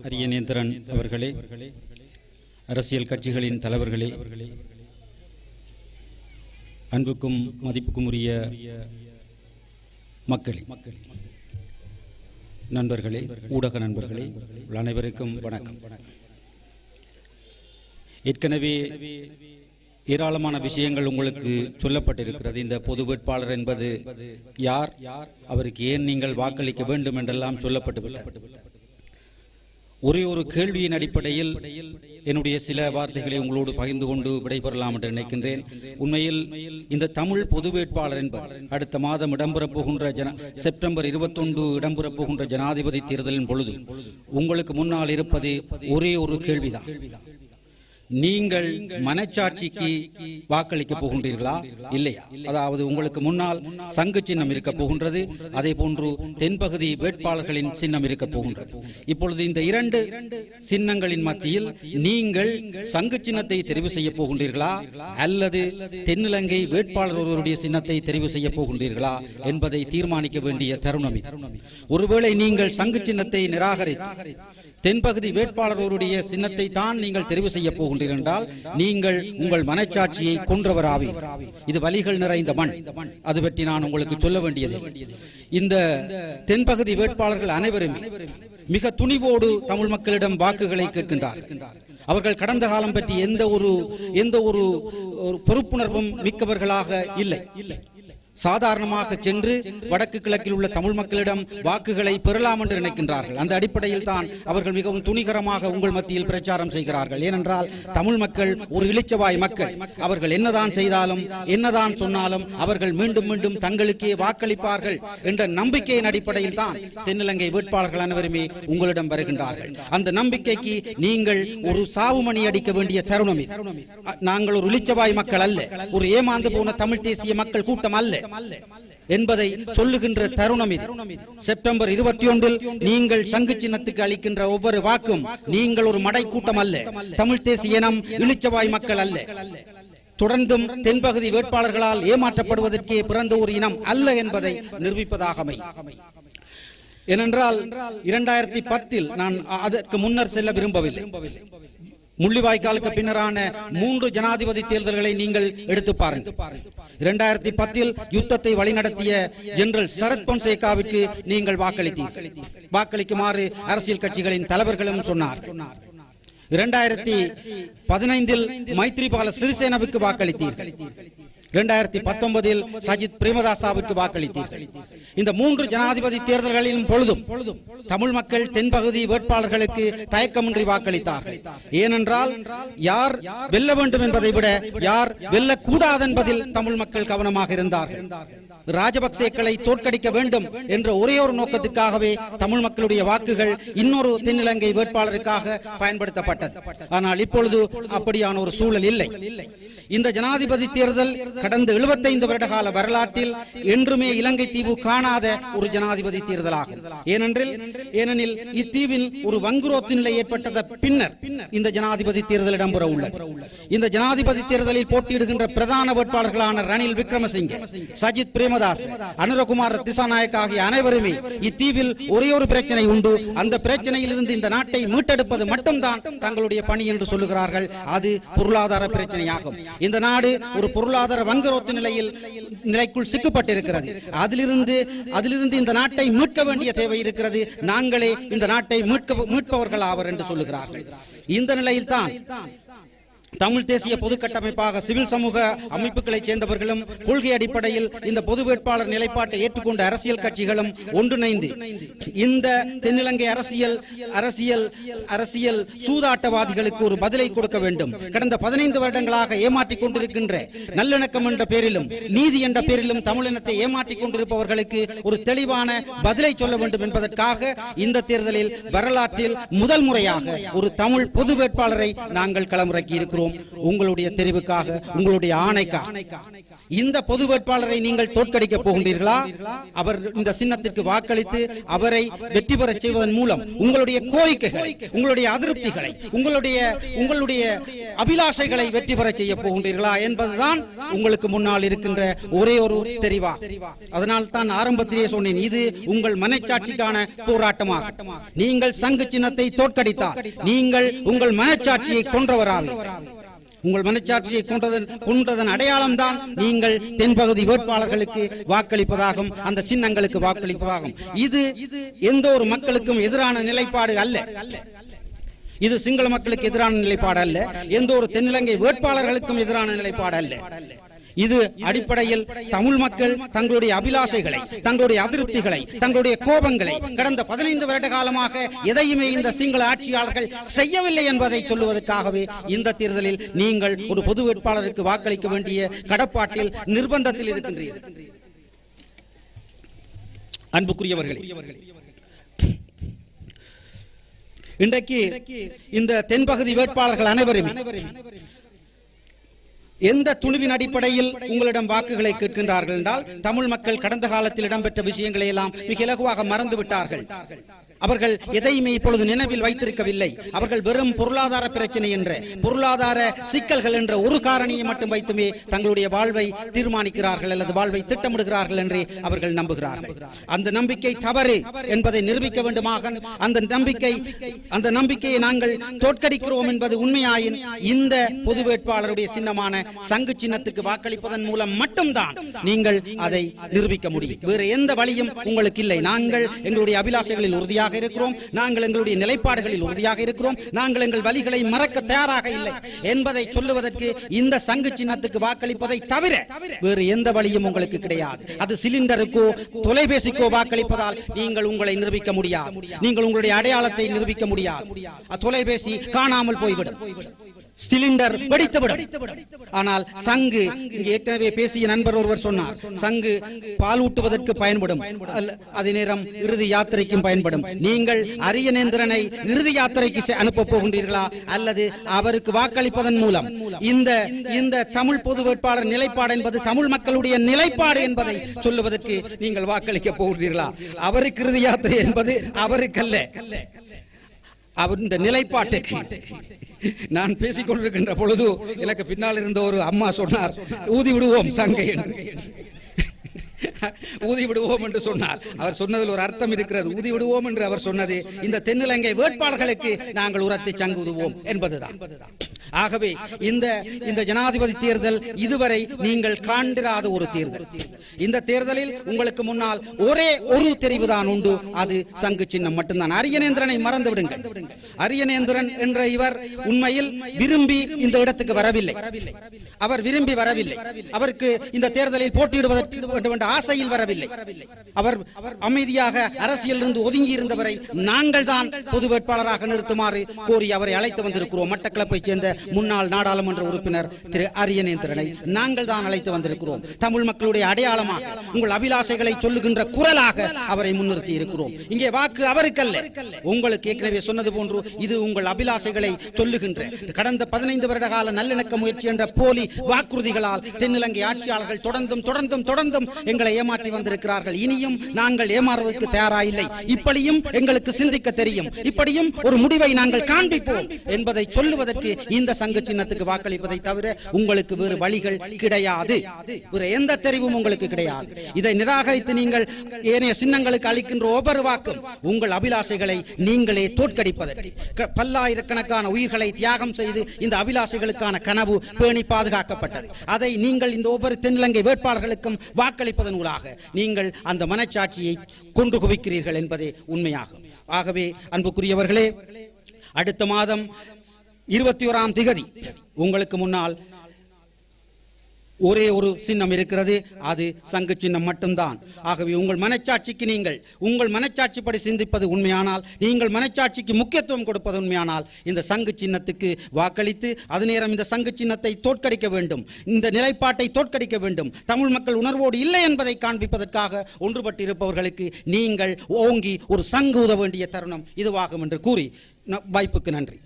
அரியநேந்திரன் அவர்களே அரசியல் கட்சிகளின் தலைவர்களே அன்புக்கும் மதிப்புக்கும் உரிய மக்களே நண்பர்களே ஊடக நண்பர்களே அனைவருக்கும் வணக்கம். ஏற்கனவே ஏராளமான விஷயங்கள் உங்களுக்கு சொல்லப்பட்டிருக்கிறது. இந்த பொது வேட்பாளர் என்பது யார்? அவருக்கு ஏன் நீங்கள் வாக்களிக்க வேண்டும் என்றெல்லாம் சொல்லப்பட்டு விட்டது ஒரே ஒரு கேள்வியின் அடிப்படையில் என்னுடைய சில வார்த்தைகளை உங்களோடு பகிர்ந்து கொண்டு விடைபெறலாம் என்று நினைக்கின்றேன். உண்மையில் இந்த தமிழ் பொது வேட்பாளர் என்பது அடுத்த மாதம் இடம்பெறப் போகின்ற ஜன செப்டம்பர் இருபத்தொன்று இடம்பெறப் போகின்ற ஜனாதிபதி தேர்தலின் பொழுது உங்களுக்கு முன்னால் இருப்பது ஒரே ஒரு கேள்விதான். நீங்கள் மனச்சாட்சிக்கு வாக்களிக்க போகின்றீர்களா? இல்லையா? அதாவது உங்களுக்கு முன்னால் சங்கு சின்னம் இருக்க போகின்றது அதே போன்று தென்பகுதி வேட்பாளர்களின் சின்னம் இருக்க போகின்றது. இப்பொழுது இந்த இரண்டு சின்னங்களின் மத்தியில் நீங்கள் சங்கு சின்னத்தை தெரிவு செய்ய போகின்றீர்களா? அல்லது தென்னிலங்கை வேட்பாளர் ஒருவருடைய சின்னத்தை தெரிவு செய்ய போகின்றீர்களா என்பதை தீர்மானிக்க வேண்டிய தருணம் இது. ஒருவேளை நீங்கள் சங்கு சின்னத்தை நிராகரித்து தென்பகுதி வேட்பாளர் ஒருவருடைய சின்னத்தை தான் நீங்கள் தெரிவு செய்ய போகின்றீர்கள் என்றால் நீங்கள் உங்கள் மனச்சாட்சியை கொன்றவராவீர். இது வலிகள் நிறைந்த மண். அது பற்றி நான் உங்களுக்கு சொல்ல வேண்டியது இந்த தென்பகுதி வேட்பாளர்கள் அனைவரும் மிக துணிவோடு தமிழ் மக்களிடம் வாக்குகளை கேட்கின்றார். அவர்கள் கடந்த காலம் பற்றி எந்த ஒரு எந்த ஒரு ஒரு பொறுப்புணர்வும் மிக்கவர்களாக இல்லை. சாதாரணமாக சென்று வடக்கு கிழக்கில் உள்ள தமிழ் மக்களிடம் வாக்குகளை பெறலாம் என்று நினைக்கின்றார்கள். அந்த அடிப்படையில் தான் அவர்கள் மிகவும் துணிகரமாக உங்கள் மத்தியில் பிரச்சாரம் செய்கிறார்கள். ஏனென்றால் தமிழ் மக்கள் ஒரு இளிச்சவாய் மக்கள். அவர்கள் என்னதான் செய்தாலும் என்னதான் சொன்னாலும் அவர்கள் மீண்டும் மீண்டும் தங்களுக்கே வாக்களிப்பார்கள் என்ற நம்பிக்கையின் அடிப்படையில் தான் தென்னிலங்கை வேட்பாளர்கள் அனைவருமே உங்களிடம் வருகின்றார்கள். அந்த நம்பிக்கைக்கு நீங்கள் ஒரு சாவுமணி அடிக்க வேண்டிய தருணம் நாங்கள் ஒரு இளிச்சவாய் மக்கள் அல்ல. ஒரு ஏமாந்து போன தமிழ் தேசிய மக்கள் கூட்டம் அல்ல. என்பதை சொல்லுகின்ற தருணம் இது. செப்டம்பர் இருபத்தி ஒன்றில் நீங்கள் சங்கு சின்னத்துக்கு அளிக்கின்ற ஒவ்வொரு வாக்கும் நீங்கள் ஒரு மடை கூட்டம் அல்ல. தமிழ் தேசிய இனம் இளிச்சவாய் மக்கள் அல்ல. தொடர்ந்தும் தென்பகுதி வேட்பாளர்களால் ஏமாற்றப்படுவதற்கே பிறந்த ஒரு இனம் அல்ல என்பதை நிரூபிப்பதாக அமை ஏனென்றால் இரண்டாயிரத்தி பத்தில் நான் அதற்கு முன்னர் செல்ல விரும்பவில்லை. முள்ளிவாய்க்காலுக்கு பின்னரான மூன்று ஜனாதிபதி தேர்தல்களை நீங்கள் எடுத்து பாருங்கள். இரண்டாயிரத்தி பத்தில் யுத்தத்தை வழிநடத்திய ஜெனரல் சரத் பொன்சேகாவிற்கு நீங்கள் வாக்களித்தீர்கள். வாக்களிக்குமாறு அரசியல் கட்சிகளின் தலைவர்களும் சொன்னார் இரண்டாயிரத்தி பதினைந்தில் மைத்ரிபால சிறிசேனவுக்கு வாக்களித்தீர்கள். இரண்டாயிரத்தி பத்தொன்பதில் சஜித் பிரேமதாசாவுக்கு வாக்களித்தீர்கள். இந்த மூன்று ஜனாதிபதி தேர்தல்களிலும் பொழுதும் தமிழ் மக்கள் தென்பகுதி வேட்பாளர்களுக்கு தயக்கமின்றி வாக்களித்தார்கள். ஏனென்றால் யார் வெல்ல வேண்டும் என்பதை விட யார் வெல்லக்கூடாது என்பதில் தமிழ் மக்கள் கவனமாக இருந்தார்கள். ராஜபக்சேக்களை தோற்கடிக்க வேண்டும் என்ற ஒரே ஒரு நோக்கத்துக்காகவே தமிழ் மக்களுடைய வாக்குகள் இன்னொரு தென்னிலங்கை வேட்பாளருக்காக பயன்படுத்தப்பட்டது. ஆனால் இப்பொழுது அப்படியான ஒரு சூழல் இல்லை. இந்த ஜனாதிபதி தேர்தல் கடந்த 75 வருட கால வரலாற்றில் என்றுமே இலங்கை தீவு காணாத ஒரு ஜனாதிபதி தேர்தலாகும். ஏனென்றில் ஏனெனில் இத்தீவில் ஒரு வங்குரோத்து நிலை ஏற்பட்டத பின்னர் இந்த ஜனாதிபதி தேர்தல் இடம்பெற உள்ளது. இந்த ஜனாதிபதி தேர்தலில் போட்டியிடுகின்ற பிரதான வேட்பாளர்களான ரணில் விக்ரமசிங்கே சஜித் பிரேம பிரேமதாஸ் அனுரகுமார் திசாநாயக் ஆகிய அனைவருமே இத்தீவில் ஒரே ஒரு பிரச்சனை உண்டு. அந்த பிரச்சனையிலிருந்து இந்த நாட்டை மீட்டெடுப்பது மட்டும்தான் தங்களுடைய பணி என்று சொல்லுகிறார்கள். அது பொருளாதார பிரச்சனையாகும். இந்த நாடு ஒரு பொருளாதார வங்குரோத்து நிலையில் நிலைக்குள் சிக்கப்பட்டிருக்கிறது. அதிலிருந்து அதிலிருந்து இந்த நாட்டை மீட்க வேண்டிய தேவை இருக்கிறது. நாங்களே இந்த நாட்டை மீட்க மீட்பவர்கள் ஆவர் என்று சொல்லுகிறார்கள். இந்த நிலையில் தான் தமிழ் தேசிய பொது கட்டமைப்பாக சிவில் சமூக அமைப்புகளைச் சேர்ந்தவர்களும் கொள்கை அடிப்படையில் இந்த பொது வேட்பாளர் நிலைப்பாட்டை ஏற்றுக்கொண்ட அரசியல் கட்சிகளும் ஒன்றிணைந்து இந்த தென்னிலங்கை அரசியல் அரசியல் அரசியல் சூதாட்டவாதிகளுக்கு ஒரு பதிலை கொடுக்க வேண்டும். கடந்த பதினைந்து வருடங்களாக ஏமாற்றிக் கொண்டிருக்கின்ற நல்லிணக்கம் என்ற பேரிலும் நீதி என்ற பேரிலும் தமிழினத்தை ஏமாற்றிக் கொண்டிருப்பவர்களுக்கு ஒரு தெளிவான பதிலை சொல்ல வேண்டும் என்பதற்காக இந்த தேர்தலில் வரலாற்றில் முதல் முறையாக ஒரு தமிழ் பொது வேட்பாளரை நாங்கள் களமிறக்கி இருக்கிறோம் இருக்கிறோம். உங்களுடைய தெரிவுக்காக உங்களுடைய ஆணைக்காக. இந்த பொது வேட்பாளரை நீங்கள் தோற்கடிக்க போகின்றீர்களா? அவர் இந்த சின்னத்திற்கு வாக்களித்து அவரை வெற்றி பெறச் செய்வதன் மூலம் உங்களுடைய கோரிக்கைகளை உங்களுடைய அதிருப்திகளை உங்களுடைய உங்களுடைய அபிலாஷைகளை வெற்றி பெற செய்ய போகின்றீர்களா என்பதுதான் உங்களுக்கு முன்னால் இருக்கின்ற ஒரே ஒரு தெரிவா. அதனால் தான் ஆரம்பத்திலேயே சொன்னேன் இது உங்கள் மனச்சாட்சிக்கான போராட்டமாக. நீங்கள் சங்கு சின்னத்தை தோற்கடித்தார் நீங்கள் உங்கள் மனச்சாட்சியை கொன்றவராக உங்கள் மனச்சாட்சியை கொன்றதன் கொன்றதன் அடையாளம் தான் நீங்கள் தென்பகுதி வேட்பாளர்களுக்கு வாக்களிப்பதாகும் அந்த சின்னங்களுக்கு வாக்களிப்பதாகும். இது எந்த ஒரு மக்களுக்கும் எதிரான நிலைப்பாடு அல்ல. இது சிங்கள மக்களுக்கு எதிரான நிலைப்பாடு அல்ல. எந்த ஒரு தென்னிலங்கை வேட்பாளர்களுக்கும் எதிரான நிலைப்பாடு அல்ல. இது அடிப்படையில் தமிழ் மக்கள் தங்களுடைய அபிலாஷைகளை தங்களுடைய அதிருப்திகளை தங்களுடைய கோபங்களை கடந்த பதினைந்து வருட காலமாக எதையுமே இந்த சிங்கள ஆட்சியாளர்கள் செய்யவில்லை என்பதை சொல்லுவதற்காகவே இந்த தேர்தலில் நீங்கள் ஒரு பொது வேட்பாளருக்கு வாக்களிக்க வேண்டிய கடப்பாட்டில் நிர்பந்தத்தில் இருக்கின்றீர்கள். அன்புக்குரியவர்களே இன்றைக்கு இந்த தென்பகுதி வேட்பாளர்கள் அனைவரும் எந்த துணிவின் அடிப்படையில் உங்களிடம் வாக்குகளை கேட்கின்றார்கள் என்றால் தமிழ் மக்கள் கடந்த காலத்தில் இடம்பெற்ற விஷயங்களை எல்லாம் மிக இலகுவாக மறந்து விட்டார்கள். அவர்கள் எதையுமே இப்பொழுது நினைவில் வைத்திருக்கவில்லை. அவர்கள் வெறும் பொருளாதார பிரச்சனை என்ற பொருளாதார சிக்கல்கள் என்ற ஒரு காரணியை மட்டும் வைத்துமே தங்களுடைய வாழ்வை தீர்மானிக்கிறார்கள் அல்லது வாழ்வை திட்டமிடுகிறார்கள் என்றே அவர்கள் நம்புகிறார்கள். அந்த நம்பிக்கை தவறு என்பதை நிரூபிக்க வேண்டுமாக அந்த நம்பிக்கை அந்த நம்பிக்கையை நாங்கள் தோற்கடிக்கிறோம் என்பது உண்மையாயின் இந்த பொது வேட்பாளருடைய சின்னமான சங்கு சின்னத்துக்கு வாக்களிப்பதன் மூலம் மட்டும்தான் நீங்கள் அதை நிரூபிக்க முடியும். வேறு எந்த வழியும் உங்களுக்கு இல்லை. நாங்கள் எங்களுடைய அபிலாஷைகளில் உறுதியாக இருக்கிறோம். நாங்கள் எங்களுடைய நிலைப்பாடுகளில் உறுதியாக இருக்கிறோம். நாங்கள் எங்கள் வழிகளை மறக்க தயாராக இல்லை என்பதை சொல்லுவதற்கு இந்த சங்கு சின்னத்துக்கு வாக்களிப்பதை தவிர வேறு எந்த வழியும் உங்களுக்கு கிடையாது. அது சிலிண்டருக்கோ தொலைபேசிக்கோ வாக்களிப்பதால் நீங்கள் உங்களை நிரூபிக்க முடியாது. நீங்கள் உங்களுடைய அடையாளத்தை நிரூபிக்க முடியாது. தொலைபேசி காணாமல் போய்விடும். சிலிண்டர் வெடித்துவிடும் ஆனால் சங்கு இங்கே ஏற்கனவே பேசிய நண்பர் ஒருவர் சொன்னார். சங்கு பால் ஊட்டுவதற்கு பயன்படும். அதே நேரம் இறுதி யாத்திரைக்கும் பயன்படும். நீங்கள் அரியநேந்திரனை இறுதி யாத்திரைக்கு அனுப்ப போகின்றீர்களா? அல்லது அவருக்கு வாக்களிப்பதன் மூலம்? இந்த இந்த தமிழ் பொது வேட்பாளர் நிலைப்பாடு என்பது தமிழ் மக்களுடைய நிலைப்பாடு என்பதை சொல்லுவதற்கு நீங்கள் வாக்களிக்க போகிறீர்களா அவருக்கு இறுதி யாத்திரை என்பது அவருக்கல்ல. அவர் இந்த நிலைப்பாட்டுக்கு நான் பேசிக் கொண்டிருக்கின்ற பொழுது எனக்கு பின்னால் இருந்த ஒரு அம்மா சொன்னார் ஊதி விடுவோம் சங்கை ஊதி விடுவோம் என்று சொன்னார். அவர் சொன்னதில் ஒரு அர்த்தம் இருக்கிறது. ஊதி விடுவோம் என்று அவர் சொன்னது இந்த தென்னிலங்கை வேட்பாளர்களுக்கு நாங்கள் உரத்தை சங்குதுவோம் என்பதுதான். ஆகவே இந்த இந்த ஜனாதிபதி தேர்தல் இதுவரை நீங்கள் காண்டிராத ஒரு தேர்தல். இந்த தேர்தலில் உங்களுக்கு முன்னால் ஒரே ஒரு தெரிவுதான் உண்டு. அது சங்கு சின்னம் மட்டும்தான். அரியநேந்திரனை மறந்து விடுங்கள் அரியநேந்திரன் என்ற இவர் உண்மையில் விரும்பி இந்த இடத்துக்கு வரவில்லை. அவர் விரும்பி வரவில்லை. அவருக்கு இந்த தேர்தலில் போட்டியிடுவதற்கு ஆசையில் வரவில்லை. அவர் அமைதியாக அரசியலிருந்து ஒதுங்கி இருந்தவரை நாங்கள் தான் பொது வேட்பாளராக நிறுத்துமாறு கோரி அவரை அழைத்து வந்திருக்கிறோம். மட்டக்களப்பைச் சேர்ந்த முன்னாள் நாடாளுமன்ற உறுப்பினர் திரு அரியநேந்திரனை நாங்கள் தான் அழைத்து வந்திருக்கிறோம். தமிழ் மக்களுடைய அடையாளமாக உங்கள் அபிலாஷைகளை சொல்லுகின்ற குரலாக அவரை முன்னிறுத்தி இருக்கிறோம். இங்கே வாக்கு அவருக்கல்ல. உங்களுக்கு ஏற்கனவே சொன்னது போன்று இது உங்கள் அபிலாஷைகளை சொல்லுகின்ற கடந்த பதினைந்து வருட கால நல்லிணக்க முயற்சி என்ற போலி வாக்குறுதிகளால் தென்னிலங்கை ஆட்சியாளர்கள் தொடர்ந்தும் தொடர்ந்தும் தொடர்ந்தும் எங்களை ஏமாற்றி வந்திருக்கிறார்கள். இனியும் நாங்கள் ஏமாறுவதற்கு தயாராயில்லை. இப்படியும் எங்களுக்கு சிந்திக்க தெரியும். இப்படியும் ஒரு முடிவை நாங்கள் காண்பிப்போம் என்பதை சொல்லுவதற்கு இந்த சங்க சின்னத்துக்கு வாக்களிப்பதை தவிர உங்களுக்கு வேறு வழிகள் கிடையாது. வேறு எந்த தெரிவும் உங்களுக்கு கிடையாது. இதை நிராகரித்து நீங்கள் ஏனைய சின்னங்களுக்கு அளிக்கின்ற ஒவ்வொரு வாக்கும் உங்கள் அபிலாஷைகளை நீங்களே தோற்கடிப்பதற்கு. பல்லாயிரக்கணக்கான உயிர்களை தியாகம் செய்து இந்த அபிலாஷைகளுக்கான கனவு பேணி பாதுகாக்கப்பட்டது. அதை நீங்கள் இந்த ஒவ்வொரு தென்னிலங்கை வேட்பாளர்களுக்கும் வாக்களிப்பதன் ஊடாக நீங்கள் அந்த மனச்சாட்சியை கொண்டு குவிக்கிறீர்கள் என்பதே உண்மையாகும். ஆகவே அன்புக்குரியவர்களே அடுத்த மாதம் இருபத்தி ஓராம் திகதி. உங்களுக்கு முன்னால் ஒரே ஒரு சின்னம் இருக்கிறது. அது சங்கு சின்னம் மட்டும்தான். ஆகவே உங்கள் மனச்சாட்சிக்கு நீங்கள் உங்கள் மனச்சாட்சிப்படி சிந்திப்பது உண்மையானால் நீங்கள் மனச்சாட்சிக்கு முக்கியத்துவம் கொடுப்பது உண்மையானால் இந்த சங்கு சின்னத்துக்கு வாக்களித்து அது நேரம் இந்த சங்கு சின்னத்தை தோற்கடிக்க வேண்டும். இந்த நிலைப்பாட்டை தோற்கடிக்க வேண்டும். தமிழ் மக்கள் உணர்வோடு இல்லை என்பதை காண்பிப்பதற்காக ஒன்றுபட்டு இருப்பவர்களுக்கு நீங்கள் ஓங்கி ஒரு சங்கு உத வேண்டிய தருணம் இதுவாகும் என்று கூறி வாய்ப்புக்கு நன்றி.